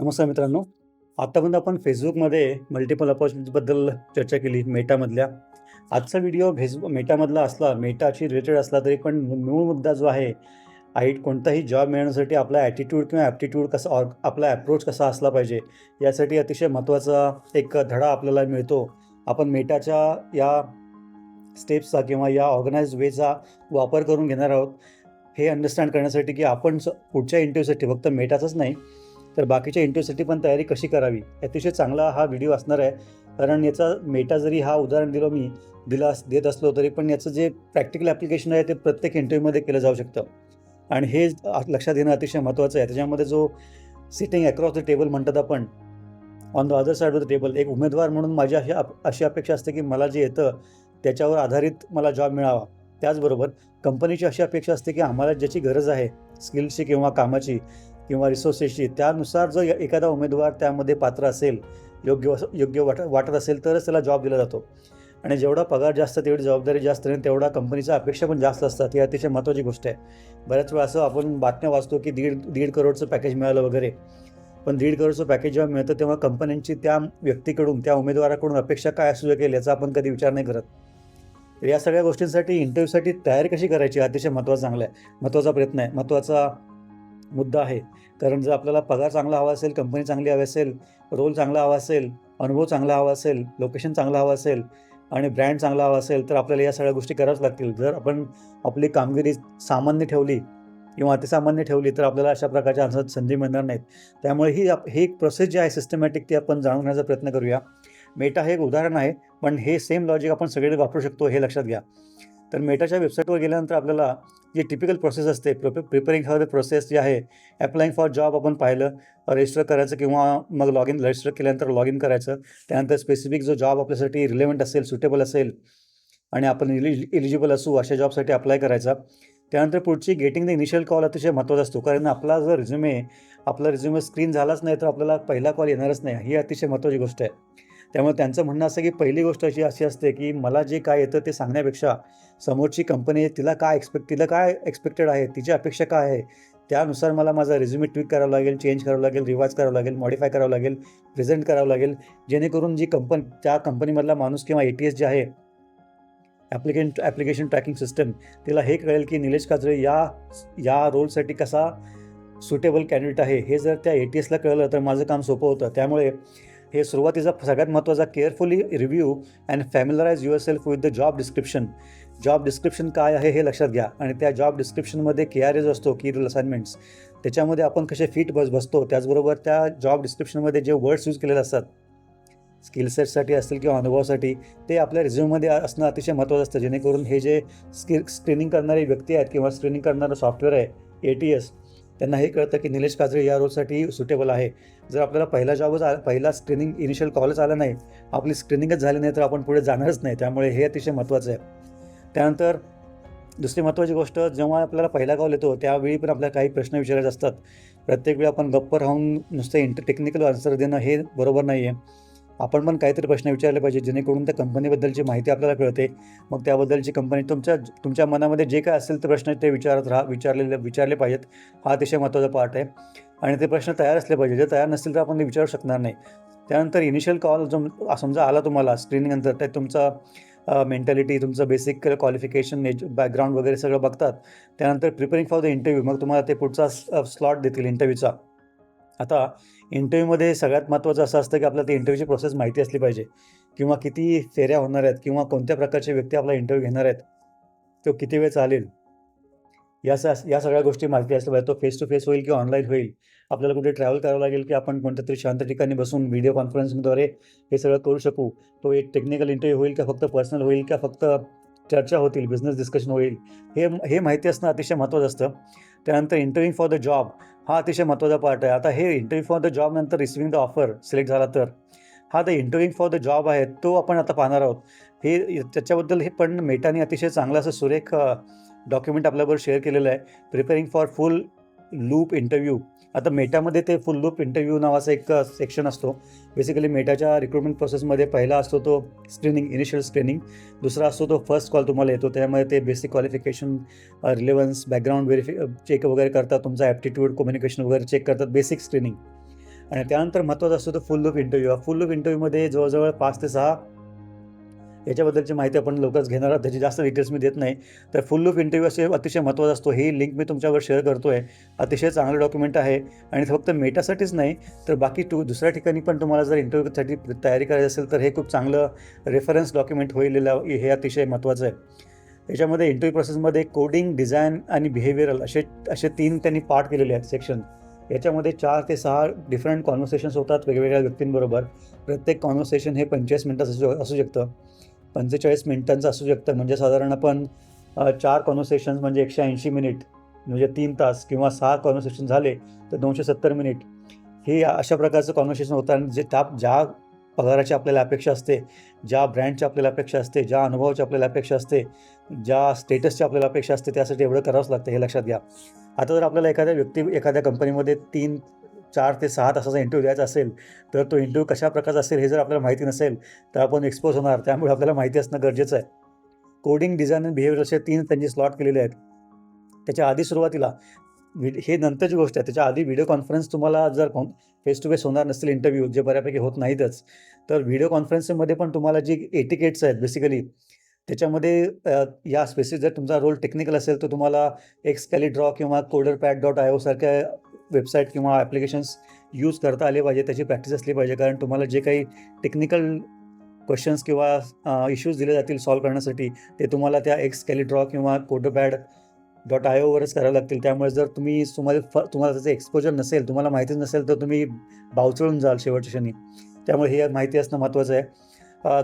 नमस्कार मित्रांनो. आत्तापर्यंत आपण फेसबुकमध्ये मल्टिपल अपॉर्च्युनिटीजबद्दल चर्चा केली मेटामधल्या. आजचा व्हिडिओ फेसबुक मेटामधला असला मेटाशी रिलेटेड असला तरी पण मूळ मुद्दा जो आहे आय कोणताही जॉब मिळवण्यासाठी आपला ॲटिट्यूड किंवा ॲप्टिट्यूड कसा ऑर आपला ॲप्रोच कसा असला पाहिजे यासाठी अतिशय महत्त्वाचा एक धडा आपल्याला मिळतो. आपण मेटाच्या या स्टेप्सचा किंवा या ऑर्गनाइज वेचा वापर करून घेणार आहोत. हे अंडरस्टँड करण्यासाठी की आपण पुढच्या इंटरव्ह्यूसाठी फक्त मेटाचंच नाही तर बाकीच्या इंटरव्ह्यूसाठी पण तयारी कशी करावी? अतिशय चांगला हा व्हिडिओ असणार आहे. कारण याचा मेटा जरी हा उदाहरण दिलं मी दिला देत असलो तरी पण याचं जे प्रॅक्टिकल ॲप्लिकेशन आहे ते प्रत्येक इंटरव्ह्यूमध्ये केलं जाऊ शकतं. आणि हे लक्षात घेणं अतिशय महत्त्वाचं आहे. त्याच्यामध्ये जो सिटिंग अक्रॉस द टेबल म्हणतात आपण on the other side of the table एक उमेदवार म्हणून माझी अशी अशी अपेक्षा असते की मला जे येतं त्याच्यावर आधारित मला जॉब मिळावा. त्याचबरोबर कंपनीची अशी अपेक्षा असते की आम्हाला ज्याची गरज आहे स्किल्सची किंवा कामाची किंवा रिसोर्सेसची त्यानुसार जर एखादा उमेदवार त्यामध्ये पात्र असेल योग्य योग्य वाट वाटत असेल तरच त्याला जॉब दिला जातो. आणि जेवढा पगार जास्त तेवढी जबाबदारी जास्त आणि तेवढा कंपनीच्या अपेक्षा पण जास्त असतात ही अतिशय महत्त्वाची गोष्ट आहे. बऱ्याच वेळा असं आपण बातम्या वाचतो की दीड दीड करोडचं पॅकेज मिळालं वगैरे. पण दीड करोडचं पॅकेज जेव्हा मिळतं तेव्हा कंपन्यांची त्या व्यक्तीकडून त्या उमेदवाराकडून अपेक्षा काय असू शकेल याचा आपण कधी विचार नाही करत. तर या सगळ्या गोष्टींसाठी इंटरव्ह्यूसाठी तयारी कशी करायची अतिशय महत्त्वाचं चांगलं आहे. महत्त्वाचा प्रयत्न आहे. महत्त्वाचा मुद्दा आहे. कारण जर आपल्याला पगार चांगला हवा असेल कंपनी चांगली हवी असेल रोल चांगला हवा असेल अनुभव चांगला हवा असेल लोकेशन चांगलं हवा असेल आणि ब्रँड चांगला हवा असेल तर आपल्याला या सगळ्या गोष्टी कराव्याच लागतील. जर आपण आपली कामगिरी सामान्य ठेवली किंवा अतिसामान्य ठेवली तर आपल्याला अशा प्रकारच्या answer संधी मिळणार नाहीत. त्यामुळे ही आप- ही एक प्रोसेस जी आहे सिस्टमॅटिक ती आपण जाणून घेण्याचा प्रयत्न करूया. मेटा हे एक उदाहरण आहे पण हे सेम लॉजिक आपण सगळे वापरू शकतो हे लक्षात घ्या. तर मेटाच्या वेबसाईटवर गेल्यानंतर आपल्याला जी टिपिकल प्रोसेस असते प्रिपेरिंग फॉर द प्रोसेस जी आहे अप्लाईंग फॉर जॉब आपण पाहिलं रजिस्टर करायचं किंवा मग लॉग इन रजिस्टर केल्यानंतर लॉग इन करायचं. त्यानंतर स्पेसिफिक जो जॉब आपल्यासाठी रिलेवंट असेल सुटेबल असेल आणि आपण इलि इलिजिबल असू अशा जॉबसाठी अप्लाय करायचा. त्यानंतर पुढची गेटिंग द इनिशियल कॉल अतिशय महत्त्वाचा असतो. कारण आपला जर रिझ्युमे आपला रिझ्युमे स्क्रीन झालाच नाही तर आपल्याला पहिला कॉल येणारच नाही. ही अतिशय महत्त्वाची गोष्ट आहे. त्यामुळे त्यांचं म्हणणं असं की पहिली गोष्ट अशी अशी असते की मला जे काय येतं ते सांगण्यापेक्षा समोरची कंपनी आहे तिला काय एक्सपेक्ट तिला काय एक्सपेक्टेड आहे तिची अपेक्षा काय आहे त्यानुसार मला माझा रिझ्युमे ट्विक करावं लागेल चेंज करावं लागेल रिवाज करावं लागेल मॉडिफाय करावं लागेल प्रेझेंट करावं लागेल जेणेकरून जी कंपनी त्या कंपनीमधला माणूस किंवा ए टी एस जे आहे ॲप्लिकेशन ॲप्लिकेशन ट्रॅकिंग सिस्टम तिला हे कळेल की निलेश काजळे या या रोलसाठी कसा सुटेबल कॅन्डिडेट आहे हे जर त्या ए टी एसला कळलं तर माझं काम सोपं होतं. त्यामुळे हे सुरुवातीचा सगळ्यात महत्त्वाचा carefully review and familiarize yourself with the job description job description काय आहे हे लक्षात घ्या आणि त्या जॉब डिस्क्रिप्शनमध्ये के आर एज असतो की रूल असाइनमेंट्स त्याच्यामध्ये आपण कसे फिट बस बसतो त्याचबरोबर त्या जॉब डिस्क्रिप्शनमध्ये जे वर्ड्स यूज केलेले असतात स्किलसेटसाठी असतील किंवा अनुभवासाठी ते आपल्या रिझ्यूममध्ये असणं अतिशय महत्त्वाचं असतं. जेणेकरून हे जे स्किल स्क्रीनिंग करणारे व्यक्ती आहेत किंवा स्क्रीनिंग करणारं सॉफ्टवेअर आहे ए टी एस त्यांना हे कळतं की निलेश काजळे या रोलसाठी सुटेबल आहे. जर आपल्याला पहिला जॉबच आला पहिला स्क्रीनिंग इनिशियल कॉलच आला नाही आपली स्क्रीनिंगच झाली नाही तर आपण पुढे जाणारच नाही. त्यामुळे हे अतिशय महत्त्वाचं आहे. त्यानंतर दुसरी महत्त्वाची गोष्ट जेव्हा आपल्याला पहिला कॉल येतो त्यावेळी पण आपल्याला काही प्रश्न विचारायचे असतात. प्रत्येक वेळी आपण गप्प राहून नुसतं इंटर टेक्निकल आन्सर देणं हे बरोबर नाही आहे आपण पण काहीतरी प्रश्न विचारले पाहिजे जेणेकरून त्या कंपनीबद्दलची माहिती आपल्याला कळते. मग त्याबद्दलची कंपनी तुमच्या तुमच्या मनामध्ये जे काय असेल ते प्रश्न ते विचारत राहा विचारलेले विचारले पाहिजेत. हा अतिशय महत्त्वाचा पार्ट आहे. आणि ते प्रश्न तयार असले पाहिजे जर तयार नसतील तर आपण ते विचारू शकणार नाही. त्यानंतर इनिशियल कॉल जो समजा आला तुम्हाला स्क्रीनिंगनंतर ते तुमचा मेंटॅलिटी तुमचं बेसिक क्वालिफिकेशन एज बॅकग्राऊंड वगैरे सगळं बघतात. त्यानंतर प्रिपेरिंग फॉर द इंटरव्ह्यू मग तुम्हाला ते पुढचा स्लॉट देतील इंटरव्ह्यूचा आता इंटरव्ह्यूमध्ये सगळ्यात महत्त्वाचं असं असतं की आपल्याला ते इंटरव्ह्यूची प्रोसेस माहिती असली पाहिजे. किंवा किती फेऱ्या होणार आहेत किंवा कोणत्या प्रकारचे व्यक्ती आपला इंटरव्ह्यू घेणार आहेत तो किती वेळ चालेल? या स या सगळ्या गोष्टी माहिती असल्या पाहिजे. तो फेस टू फेस होईल की ऑनलाईन होईल. आपल्याला कुठे ट्रॅव्हल करावं लागेल की आपण कोणत्या तरी शांत ठिकाणी बसून व्हिडिओ कॉन्फरन्सद्वारे हे सगळं करू शकू? तो एक टेक्निकल इंटरव्ह्यू होईल का फक्त पर्सनल होईल का फक्त चर्चा होतील बिझनेस डिस्कशन होईल? हे हे माहिती असणं अतिशय महत्त्वाचं असतं. त्यानंतर इंटरव्ह्यू फॉर द जॉब हा अतिशय महत्त्वाचा पार्ट आहे. आता हे इंटरव्ह्यू फॉर द जॉब नंतर रिसिविंग द ऑफर सिलेक्ट झाला तर. हा the interview for the job आहे तो आपण आता पाहणार आहोत. हे त्याच्याबद्दल हे पण मेटाने अतिशय चांगलं असं सुरेख डॉक्युमेंट आपल्याबरोबर शेअर केलेलं आहे. Preparing for full loop interview आता मेटामध्ये ते फुल लूप इंटरव्ह्यू नावाचा एक सेक्शन असतो. बेसिकली मेटाच्या रिक्रुटमेंट प्रोसेसमध्ये पहिला असतो तो स्क्रीनिंग इनिशियल स्क्रीनिंग दुसरा असतो तो फर्स्ट कॉल तुम्हाला येतो. त्यामध्ये ते basic qualification relevance background verify check वगैरे करतात. तुमचा ॲप्टिट्यूड कम्युनिकेशन वगैरे चेक करतात. बेसिक स्क्रीनिंग आणि त्यानंतर महत्त्वाचा असतो तो full loop interview full loop इंटरव्ह्यूमध्ये जवळजवळ पाच ते सहा याच्याबद्दलची माहिती आपण लवकरच घेणार आहोत. त्याची जास्त डिटेल्स मी देत नाही. तर फुल लूप इंटरव्ह्यू असे अतिशय महत्त्वाचा असतो. ही लिंक मी तुमच्यावर शेअर करतो आहे अतिशय चांगलं डॉक्युमेंट आहे. आणि फक्त मेटासाठीच नाही तर बाकी टू दुसऱ्या ठिकाणी पण तुम्हाला जर इंटरव्ह्यूसाठी तयारी करायची असेल तर हे खूप चांगलं रेफरन्स डॉक्युमेंट होईल. हे अतिशय महत्त्वाचं आहे. याच्यामध्ये इंटरव्ह्यू प्रोसेसमध्ये कोडिंग डिझाईन आणि बिहेवियरल असे असे तीन त्यांनी पार्ट केलेले आहेत सेक्शन याच्यामध्ये चार ते सहा डिफरंट कॉन्व्हर्सेशन्स होतात वेगवेगळ्या व्यक्तींबरोबर. प्रत्येक कॉन्व्हर्सेशन हे पंचेचाळीस मिनटाचं असू असू शकतं. पंचेचाळीस मिनिटांचं असू शकतं. म्हणजे साधारण आपण चार कॉन्व्हर्सेशन्स म्हणजे एकशे ऐंशी मिनिट म्हणजे तीन तास किंवा सहा कॉन्व्हर्सेशन झाले तर दोनशे सत्तर मिनिट. हे अशा प्रकारचं कॉन्व्हर्सेशन होतं आणि जे त्या ज्या पगाराची आपल्याला अपेक्षा असते ज्या ब्रँडची आपल्याला अपेक्षा असते ज्या अनुभवाची आपल्याला अपेक्षा असते ज्या स्टेटसची आपल्याला अपेक्षा असते त्यासाठी एवढं करावंच लागतं हे लक्षात घ्या. आता जर आपल्याला एखाद्या व्यक्ती एखाद्या कंपनीमध्ये तीन चार ते सहा तासाचा इंटरव्ह्यू द्यायचा असेल तर तो इंटरव्ह्यू कशा प्रकारचा असेल हे जर आपल्याला माहिती नसेल तर आपण एक्सपोज होणार. त्यामुळे आपल्याला माहिती असणं गरजेचं आहे. कोडिंग डिझाईन आणि बिहेवियर असे तीन त्यांचे स्लॉट केलेले आहेत. त्याच्या आधी सुरुवातीला व्हिड हे नंतरची गोष्ट आहे. त्याच्या आधी व्हिडिओ कॉन्फरन्स तुम्हाला जर फेस टू फेस होणार नसतील इंटरव्ह्यू जे बऱ्यापैकी होत नाहीतच. तर व्हिडिओ कॉन्फरन्समध्ये पण तुम्हाला जी एटिकेट्स आहेत बेसिकली त्याच्यामध्ये या स्पेसिफिक जर तुमचा रोल टेक्निकल असेल तर तुम्हाला एक्स कॅलिड्रॉ किंवा कोडर पॅड डॉट आय सारख्या वेबसाईट किंवा ॲप्लिकेशन्स यूज करता आले पाहिजे त्याची प्रॅक्टिस असली पाहिजे. कारण तुम्हाला जे काही टेक्निकल क्वेश्चन्स किंवा इश्यूज दिले जातील सॉल्व्ह करण्यासाठी ते तुम्हाला त्या एक्स कॅलिड्रॉ किंवा कोडोपॅड डॉट आय ओवरच करावं लागतील. त्यामुळे जर तुम्ही तुम्हाला फ तुम्हाला त्याचं एक्सपोजर नसेल तुम्हाला माहितीच नसेल तर तुम्ही बावचळून जाल शेवटच्या क्षणी. त्यामुळे हे माहिती असणं महत्त्वाचं आहे.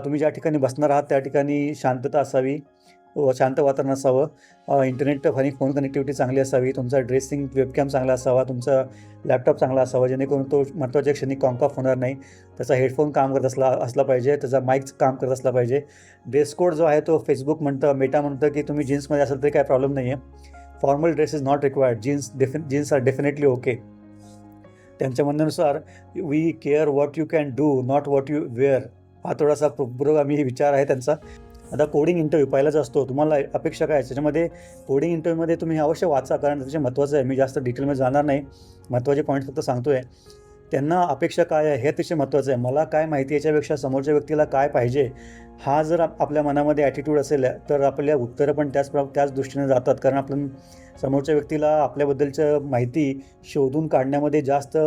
तुम्ही ज्या ठिकाणी बसणार आहात त्या ठिकाणी शांतता असावी. हो, शांत वातावरण असावं. इंटरनेट आणि फोन कनेक्टिव्हिटी चांगली असावी. तुमचा ड्रेसिंग वेबकॅम चांगला असावा. तुमचा लॅपटॉप चांगला असावा. जेणेकरून तो महत्त्वाच्या क्षणी कॉन्कॉफ होणार नाही. त्याचा हेडफोन काम करत असला असला पाहिजे. त्याचा माईक काम करत असला पाहिजे. ड्रेस कोड जो आहे तो फेसबुक म्हणतं मेटा म्हणतं की तुम्ही जीन्समध्ये असाल तरी काय प्रॉब्लेम नाही आहे formal dress is not required jeans डेफि jeans are definitely okay त्यांच्या म्हणण्यानुसार we care what you can do not what you wear हा थोडासा पु- पुरोगामी विचार आहे त्यांचा. आता कोडिंग इंटरव्ह्यू पहिलाच असतो. तुम्हाला अपेक्षा काय आहे? त्याच्यामध्ये कोडिंग इंटरव्ह्यूमध्ये तुम्ही अवश्य वाचा कारण त्याचे महत्त्वाचं आहे. मी जास्त डिटेलमध्ये जाणार नाही. महत्त्वाचे पॉईंट फक्त सांगतो आहे त्यांना अपेक्षा काय आहे? हे अतिशय महत्त्वाचं आहे. मला काय माहिती याच्यापेक्षा समोरच्या व्यक्तीला काय पाहिजे? हा जर आपल्या मनामध्ये ॲटिट्यूड असेल तर आपल्या उत्तरं पण त्याच प्र- त्याच दृष्टीने जातात. कारण आपण समोरच्या व्यक्तीला आपल्याबद्दलचं माहिती शोधून काढण्यामध्ये जास्त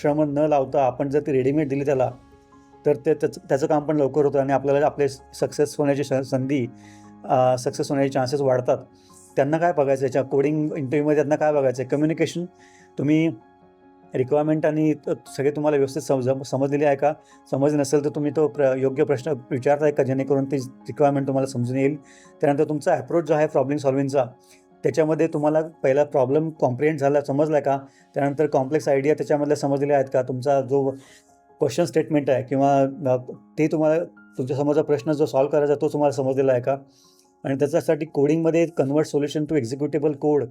श्रम न लावता आपण जर ती रेडीमेड दिली त्याला तर ते त्याचं त्याचं काम पण लवकर होतं आणि आपल्याला आपले सक्सेस होण्याची श संधी सक्सेस होण्याचे चान्सेस वाढतात. त्यांना काय बघायचं? याच्या कोडिंग इंटरव्ह्यूमध्ये त्यांना काय बघायचं आहे कम्युनिकेशन तुम्ही रिक्वायरमेंट आणि त- सगळे तुम्हाला व्यवस्थित समज समजलेली आहे का? समज नसेल तर तुम्ही तो प्र योग्य प्रश्न विचारताय का? जेणेकरून ती रिक्वायरमेंट तुम्हाला समजून येईल. त्यानंतर तुमचा अप्रोच जो आहे प्रॉब्लेम सॉल्विंगचा त्याच्यामध्ये तुम्हाला पहिला प्रॉब्लेम कॉम्प्रिहेंट झाला समजला आहे का? त्यानंतर कॉम्प्लेक्स आयडिया त्याच्यामधल्या समजलेल्या आहेत का? तुमचा जो क्वेश्चन स्टेटमेंट आहे किंवा ते तुम्हाला तुमच्यासमोरचा प्रश्न जो सॉल्व्ह करायचा तो तुम्हाला समजलेला आहे का? आणि त्याच्यासाठी कोडिंगमध्ये convert solution to executable code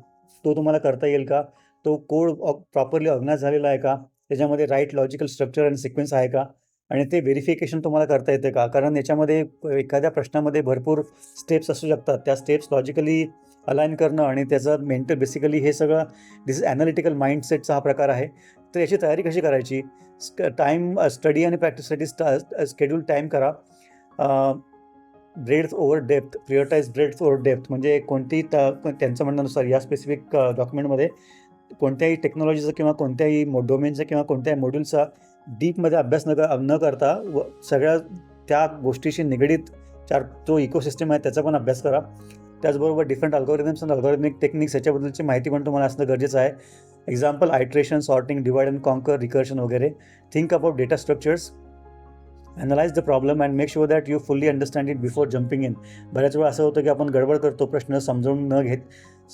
तो तुम्हाला करता येईल का? तो कोड प्रॉपरली ऑर्गनाईज झालेला आहे का? त्याच्यामध्ये राईट लॉजिकल स्ट्रक्चर आणि सिक्वेन्स आहे का? आणि ते व्हेरिफिकेशन तुम्हाला करता येते का? कारण याच्यामध्ये एखाद्या प्रश्नामध्ये भरपूर स्टेप्स असू शकतात. त्या स्टेप्स लॉजिकली अलाईन करणं आणि त्याचं मेंटल बेसिकली हे सगळं दिस ॲनालिटिकल माइंडसेटचा हा प्रकार आहे. तर याची तयारी कशी करायची? टाईम स्टडी आणि प्रॅक्टिससाठी स्केड्यूल टाईम करा. Breadth over depth prioritize breadth over depth म्हणजे कोणती त त्यांचं म्हणण्यानुसार या स्पेसिफिक डॉक्युमेंटमध्ये कोणत्याही टेक्नॉलॉजीचा किंवा कोणत्याही मो डोमेनचा किंवा कोणत्याही मॉड्यूलचा डीपमध्ये अभ्यास न क न करता व सगळ्या त्या गोष्टीशी निगडीत चार जो इकोसिस्टम आहे त्याचा पण अभ्यास करा. त्याचबरोबर डिफरंट अल्गोरिदम्स आणि अल्गोरिदमिक टेक्निक्स याच्याबद्दलची माहिती पण तुम्हाला असणं गरजेचं आहे. Example iteration sorting divide and conquer recursion वगैरे. Think about data structures analyze the problem and make sure that you fully understand it before jumping in बऱ्याच वेळा असं होतं की आपण गडबड करतो प्रश्न समजून न घेत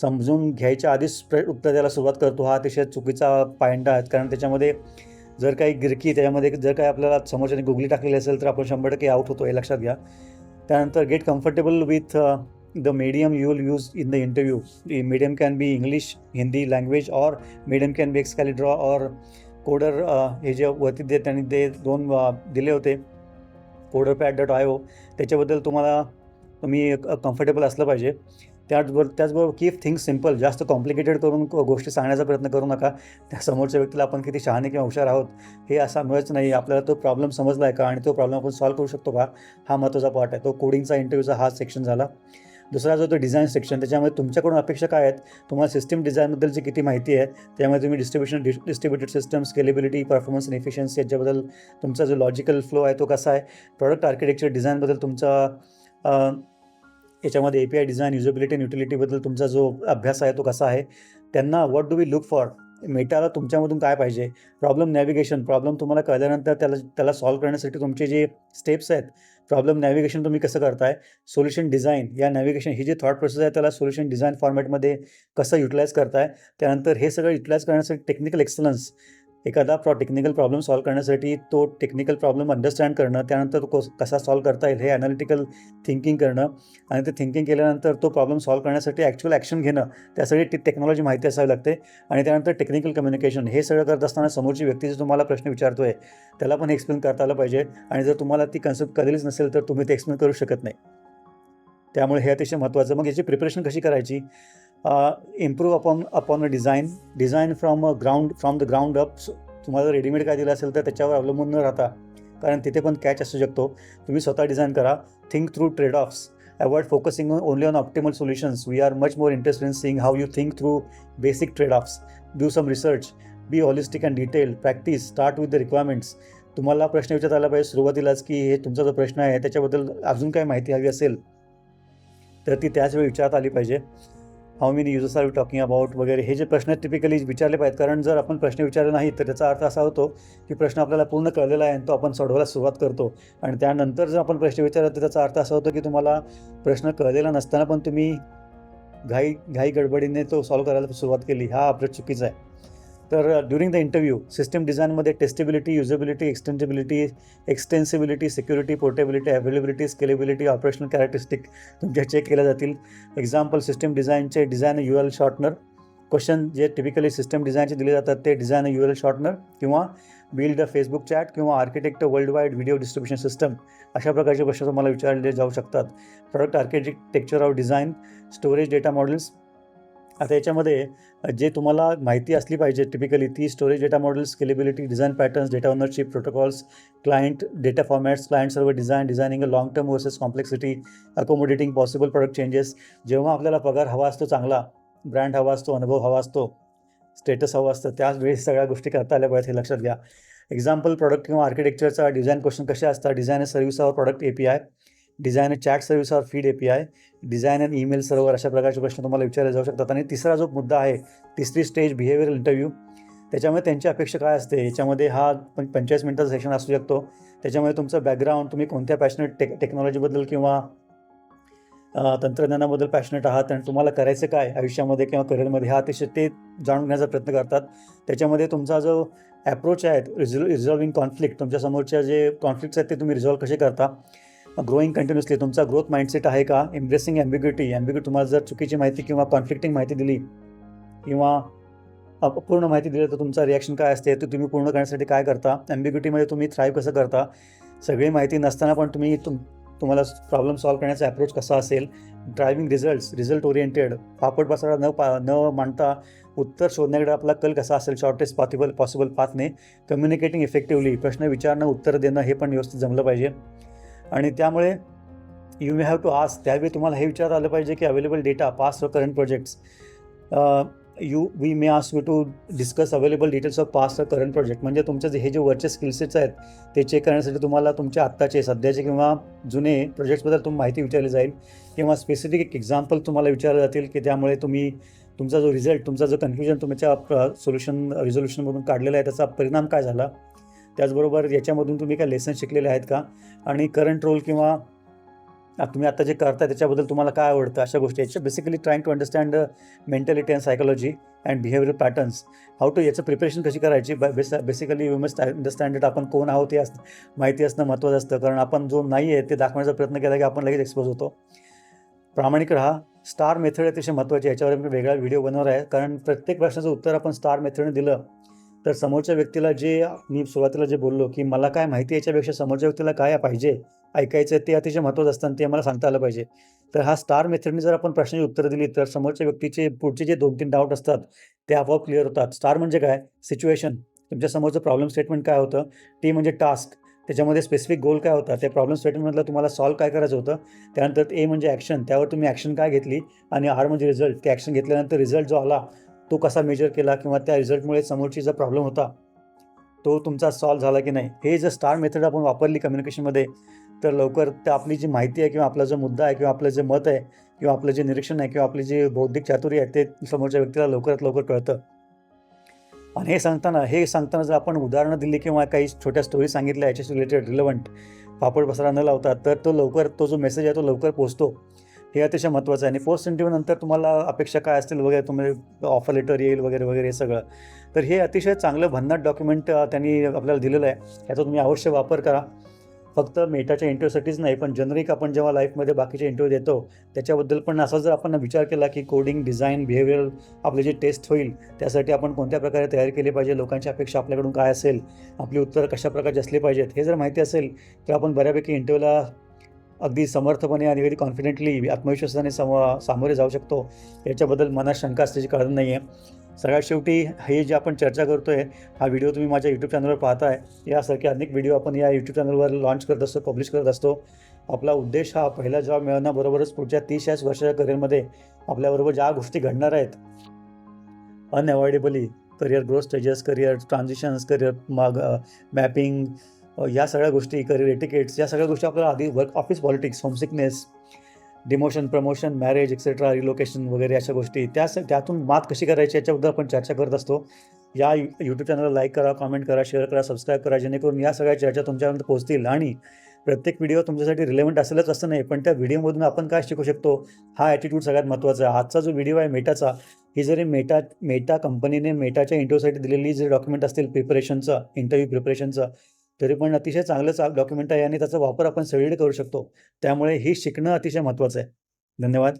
समजून घ्यायच्या आधीच प्र उत्तर द्यायला सुरुवात करतो. हा अतिशय चुकीचा पायंडा आहे. कारण त्याच्यामध्ये जर काही गिरकी त्याच्यामध्ये जर काही आपल्याला समोरच्याने गुगली टाकलेली असेल तर आपण शंभर टक्के आउट होतो हे लक्षात घ्या. त्यानंतर get comfortable with the medium you use use in the interview medium can be English Hindi language or medium can be Excalibur or coder हे जे वरती दे त्यांनी ते दोन uh, दिले होते CoderPad dot I O त्याच्याबद्दल तुम्हाला तुम्ही कम्फर्टेबल uh, असलं पाहिजे. त्याचबरोबर त्याचबरोबर कीप थिंग्स सिंपल जास्त कॉम्प्लिकेटेड करून uh, गोष्टी सांगण्याचा प्रयत्न करू नका. त्या समोरच्या व्यक्तीला आपण किती शहाणे किंवा हुशार आहोत हे असा मिळत नाही. आपल्याला तो प्रॉब्लेम समजला आहे का? आणि तो प्रॉब्लेम आपण सॉल्व्ह करू शकतो का? हा महत्त्वाचा पार्ट आहे. तो कोडिंगचा इंटरव्ह्यूचा हा सेक्शन झाला. दुसरा जो तो डिझाईन सेक्शन त्याच्यामध्ये तुमच्याकडून अपेक्षा काय आहेत? तुम्हाला सिस्टम डिझाईनबद्दलची किती माहिती आहे त्यामध्ये तुम्ही distribution distributed system scalability performance and efficiency याच्याबद्दल तुमचा जो लॉजिकल फ्लो आहे तो कसा आहे? प्रॉडक्ट आर्किटेक्चर डिझाईनबद्दल तुमचा याच्यामध्ये A P I design usability आणि युटिलिटीबद्दल तुमचा जो अभ्यास आहे तो कसा आहे? त्यांना what do we look for मेटाला तुमच्यामधून काय पाहिजे? प्रॉब्लेम नॅव्हिगेशन प्रॉब्लेम तुम्हाला कळल्यानंतर त्याला त्याला सॉल्व्ह करण्यासाठी तुमचे जे स्टेप्स आहेत प्रॉब्लेम नॅव्हिगेशन तुम्ही कसं करताय? सोल्युशन डिझाईन या नॅव्हिगेशन ही जी थॉट प्रोसेस आहे त्याला सोल्युशन डिझाईन फॉर्मॅटमध्ये कसं युटिलाइज करताय? त्यानंतर हे सगळं युटिलाइज करण्यासाठी टेक्निकल एक्सलन्स एखादा प्रॉ टेक्निकल प्रॉब्लेम सॉल्व करण्यासाठी तो टेक्निकल प्रॉब्लेम अंडरस्टँड करणं त्यानंतर तो कसा सॉल्व करता येईल हे ॲनालिटिकल थिंकिंग करणं आणि ते थिंकिंग केल्यानंतर तो प्रॉब्लेम सॉल्व करण्यासाठी ॲक्च्युअल ॲक्शन घेणं त्यासाठी टी टेक्नॉलॉजी माहिती असावी लागते. आणि त्यानंतर टेक्निकल कम्युनिकेशन हे सगळं करत असताना समोरची व्यक्ती जो तुम्हाला प्रश्न विचारतो आहे त्याला पण एक्सप्लेन करता आलं पाहिजे. आणि जर तुम्हाला ती कन्सेप्ट कळलीच नसेल तर तुम्ही ते एक्सप्लेन करू शकत नाही. त्यामुळे हे अतिशय महत्त्वाचं. मग याची प्रिपरेशन कशी करायची? Improve upon upon a design design from a ground from the ground up तुम्हाला रेडीमेड काय दिलं असेल तर त्याच्यावर अवलंबून न राहता कारण तिथे पण कॅच असू शकतो. तुम्ही स्वतः डिझाईन करा. Think through trade offs avoid focusing only on optimal solutions we are much more interested in seeing how you think through basic trade offs do some research be holistic and detail practice start with the requirements तुम्हाला प्रश्न विचारता आला पाहिजे सुरुवातीलाच की हे तुमचा जो प्रश्न आहे त्याच्याबद्दल अजून काय माहिती हवी असेल तर ती त्याच वेळी विचारता आली पाहिजे. How many users are you talking about वगैरे हे जे प्रश्न टिपिकली विचारले पाहिजेत. कारण जर आपण प्रश्न विचारले नाही तर त्याचा अर्थ असा होतो की प्रश्न आपल्याला पूर्ण कळलेला आहे आणि तो आपण सोडवायला सुरुवात करतो. आणि त्यानंतर जर आपण प्रश्न विचारला तर त्याचा अर्थ असा होतो की तुम्हाला प्रश्न कळलेला नसताना पण तुम्ही घाई घाई गडबडीने तो सॉल्व्ह करायला सुरुवात केली. हा अप्रोच चुकीचा आहे. तर ड्युरिंग द इंटरव्ह्यू सिस्टम डिझाईनमध्ये testability usability extentability extensibility security portability availability scalability operational characteristic तुमच्या चेक केल्या जातील. एक्झाम्पल सिस्टम डिझाईनचे design U L shortener question जे टिपिकली सिस्टम डिझाईनचे दिले जातात ते डिझाईन यू एल शॉर्टनर किंवा बिल्ड अ फेसबुक चॅट किंवा architect world wide video distribution system अशा प्रकारचे प्रश्न तुम्हाला विचारले जाऊ शकतात. Product architecture of design storage data models आता याच्यामध्ये जे तुम्हाला माहिती असली पाहिजे टिपिकली ती storage data models scalability design patterns data ownership protocols client data formats client सर्व design designing a long term versus complexity accommodating possible product changes जेव्हा आपल्याला पगार हवा असतो चांगला ब्रँड हवा असतो अनुभव हवा असतो स्टेटस हवा असतं त्याच वेळी सगळ्या गोष्टी करता आल्या पाहिजेत हे लक्षात घ्या. एक्झाम्पल प्रोडक्ट किंवा आर्किटेक्चरचा डिझाईन क्वेश्चन कसे असतात? Design service or product A P I design chat service or feed A P I design and email server अशा प्रकारचे प्रश्न तुम्हाला विचारले जाऊ शकतात. आणि तिसरा जो मुद्दा आहे तिसरी स्टेज बिहेवियर इंटरव्ह्यू त्याच्यामध्ये त्यांची अपेक्षा काय असते? याच्यामध्ये हा पण पंचेचाळीस मिनटाचा सेशन असू शकतो. त्याच्यामध्ये तुमचं बॅकग्राऊंड तुम्ही कोणत्या पॅशनेट टेक टेक्नॉलॉजीबद्दल किंवा तंत्रज्ञानाबद्दल पॅशनेट आहात आणि तुम्हाला करायचं काय आयुष्यामध्ये किंवा करिअरमध्ये हा अतिशय ते जाणून घेण्याचा प्रयत्न करतात. त्याच्यामध्ये तुमचा जो ॲप्रोच आहे रिझॉल्व रिझॉल्विंग कॉन्फ्लिक्ट तुमच्या समोरच्या जे कॉन्फ्लिक्ट्स आहेत ते तुम्ही रिझॉल्व कसे करता? ग्रोईंग कंटिन्युअसली तुमचा ग्रोथ माइंडसेट आहे का? एम्ब्रेसिंग ॲम्बिग्युटी ॲम्बिग्युटी तुम्हाला जर चुकीची माहिती किंवा कॉन्फ्लिक्टिंग माहिती दिली किंवा अपूर्ण माहिती दिली तर तुमचा रिॲक्शन काय असते? ते तुम्ही पूर्ण करण्यासाठी काय करता? ॲम्बिग्युटीमध्ये तुम्ही थ्राईव्ह कसं करता? सगळी माहिती नसताना पण तुम्ही तुम तुम्हाला प्रॉब्लेम सॉल्व्ह करण्याचा अप्रोच कसा असेल? ड्रायव्हिंग रिझल्ट्स रिझल्ट ओरिएंटेड पापड पासळा न पा न मांडता उत्तर शोधण्याकडे आपला कल कसा असेल? शॉर्टेस्ट पॉसिबल पॉसिबल पाथने कम्युनिकेटिंग इफेक्टिव्हली प्रश्न विचारणं उत्तर देणं हे पण व्यवस्थित जमलं पाहिजे. आणि त्यामुळे you may have to ask त्यावेळी तुम्हाला हे विचार आलं पाहिजे की अवेलेबल डेटा पास्ट व current projects you we may ask you to discuss available details of past और करंट प्रोजेक्ट म्हणजे तुमचे जे हे जे वरचे स्किलसेट्स आहेत ते चेक करण्यासाठी तुम्हाला तुमच्या आत्ताचे सध्याचे किंवा जुने प्रोजेक्ट्सबद्दल तुम्ही माहिती विचारली जाईल. किंवा स्पेसिफिक एक एक्झाम्पल तुम्हाला विचारले जातील की त्यामुळे तुम्ही तुमचा जो रिझल्ट तुमचा जो कन्फ्युजन तुमच्या सोल्युशन रिझोल्युशनमधून काढलेला आहे त्याचा परिणाम काय झाला? त्याचबरोबर याच्यामधून तुम्ही काय लेसन शिकलेले आहेत का? आणि करंट रोल किंवा तुम्ही आता जे करता त्याच्याबद्दल तुम्हाला काय आवडतं? अशा गोष्टी. याच्या basically trying to understand mentality and psychology and behaviour patterns how to याचं प्रिपरेशन कशी करायची? Base basically you must understand आपण कोण आहोत हे असं माहिती असणं महत्त्वाचं असतं. कारण आपण जो नाही आहे ते दाखवण्याचा प्रयत्न केला की आपण लगेच एक्सपोज होतो. प्रामाणिक राहा. स्टार मेथड अतिशय महत्त्वाची याच्यावर मी वेगळा व्हिडिओ बनवणार आहे. कारण प्रत्येक प्रश्नाचं उत्तर आपण स्टार मेथडने दिलं तर समोरच्या व्यक्तीला जे मी सुरुवातीला जे बोललो की मला काय माहिती आहे याच्यापेक्षा समोरच्या व्यक्तीला काय पाहिजे ऐकायचं आहे ते अतिशय महत्त्वाचं असतं आणि ते मला सांगता आलं पाहिजे. तर हा स्टार मेथडने जर आपण प्रश्नाची उत्तरं दिली तर समोरच्या व्यक्तीचे पुढचे जे दोन तीन डाऊट असतात ते आपोआप क्लिअर होतात. स्टार म्हणजे काय? सिच्युएशन तुमच्या समोरचं प्रॉब्लेम स्टेटमेंट काय होतं? टी म्हणजे टास्क त्याच्यामध्ये स्पेसिफिक गोल काय होता? त्या प्रॉब्लेम स्टेटमेंटमधलं तुम्हाला सॉल्व काय करायचं होतं? त्यानंतर ए म्हणजे ॲक्शन त्यावर तुम्ही ॲक्शन काय घेतली? आणि आर म्हणजे रिझल्ट ते ॲक्शन घेतल्यानंतर रिझल्ट जो आला तो कसा मेजर केला किंवा त्या रिझल्टमुळे समोरची जो प्रॉब्लेम होता तो तुमचा सॉल्व झाला की नाही? हे जर स्टार मेथड आपण वापरली कम्युनिकेशनमध्ये तर लवकर त्या आपली जी माहिती आहे किंवा आपला जो मुद्दा आहे किंवा आपलं जे मत आहे किंवा आपलं जे निरीक्षण आहे किंवा आपली जी बौद्धिक चातुर्य आहे ते समोरच्या व्यक्तीला लवकरात लवकर कळतं. आणि हे सांगताना हे सांगताना जर आपण उदाहरणं दिली किंवा काही छोट्या स्टोरी सांगितल्या याच्याशी रिलेटेड रिलेवंट पापड पसरा न लावता तर तो लवकर तो जो मेसेज आहे तो लवकर पोचतो. हे अतिशय महत्त्वाचं आहे. आणि पोस्ट इंटरव्ह्यू नंतर तुम्हाला अपेक्षा काय असतील वगैरे तुम्ही ऑफर लेटर येईल वगैरे वगैरे हे सगळं. तर हे अतिशय चांगलं भन्नाट डॉक्युमेंट त्यांनी आपल्याला दिलेलं आहे. याचा तुम्ही अवश्य वापर करा. फक्त मेटाच्या इंटरव्ह्यूसाठीच नाही पण जनरिक आपण जेव्हा लाईफमध्ये बाकीचे इंटरव्ह्यू देतो त्याच्याबद्दल पण असा जर आपण विचार केला की कोडिंग डिझाईन बिहेवियर आपले जे टेस्ट होईल त्यासाठी आपण कोणत्या प्रकारे तयारी केली पाहिजे लोकांची अपेक्षा आपल्याकडून काय असेल आपली उत्तरं कशा प्रकारची असली पाहिजेत हे जर माहिती असेल तर आपण बऱ्यापैकी इंटरव्ह्यूला अगदी समर्थपणे आणि अगदी कॉन्फिडेंटली आत्मविश्वासाने सम सामोरे जाऊ शकतो. याच्याबद्दल मनात शंका असल्याची कारण नाही आहे सगळ्यात शेवटी हे जे आपण चर्चा करतो आहे हा व्हिडिओ तुम्ही माझ्या यूट्यूब चॅनलवर पाहताय. यासारखे अनेक व्हिडिओ आपण या यूट्यूब चॅनलवर लॉन्च करत असतो पब्लिश करत असतो. आपला उद्देश हा पहिला जॉब मिळवण्याबरोबरच पुढच्या तीस याच वर्षाच्या करिअरमध्ये आपल्याबरोबर ज्या गोष्टी घडणार आहेत unavoidably career growth stages career transitions career माग मॅपिंग या सगळ्या गोष्टी करिअर एटिकेट्स या सगळ्या गोष्टी आपल्याला आधी work office politics homesickness demotion promotion marriage etcetera relocation वगैरे अशा गोष्टी. त्या स त्यातून मात कशी करायची याच्याबद्दल आपण चर्चा करत असतो. या यूट्यूब चॅनलला लाईक करा कमेंट करा शेअर करा सबस्क्राईब करा जेणेकरून या सगळ्या चर्चा तुमच्यापर्यंत पोहोचतील. आणि प्रत्येक व्हिडिओ तुमच्यासाठी रिलेव्हंट असेलच असं नाही पण त्या व्हिडिओमधून आपण काय शिकू शकतो हा ॲटिट्यूड सगळ्यात महत्त्वाचा. आहे आजचा जो व्हिडिओ आहे मेटाचा ही जरी मेटा मेटा कंपनीने मेटाच्या इंटरव्ह्यूसाठी दिलेली जे डॉक्युमेंट असतील प्रिपरेशनचं इंटरव्ह्यू प्रिपरेशनचं तरी पण अतिशय चांगलं डॉक्युमेंट आहे आणि त्याचा वापर आपण सगळीकडे करू शकतो. त्यामुळे हे शिकणं अतिशय महत्त्वाचं आहे. धन्यवाद.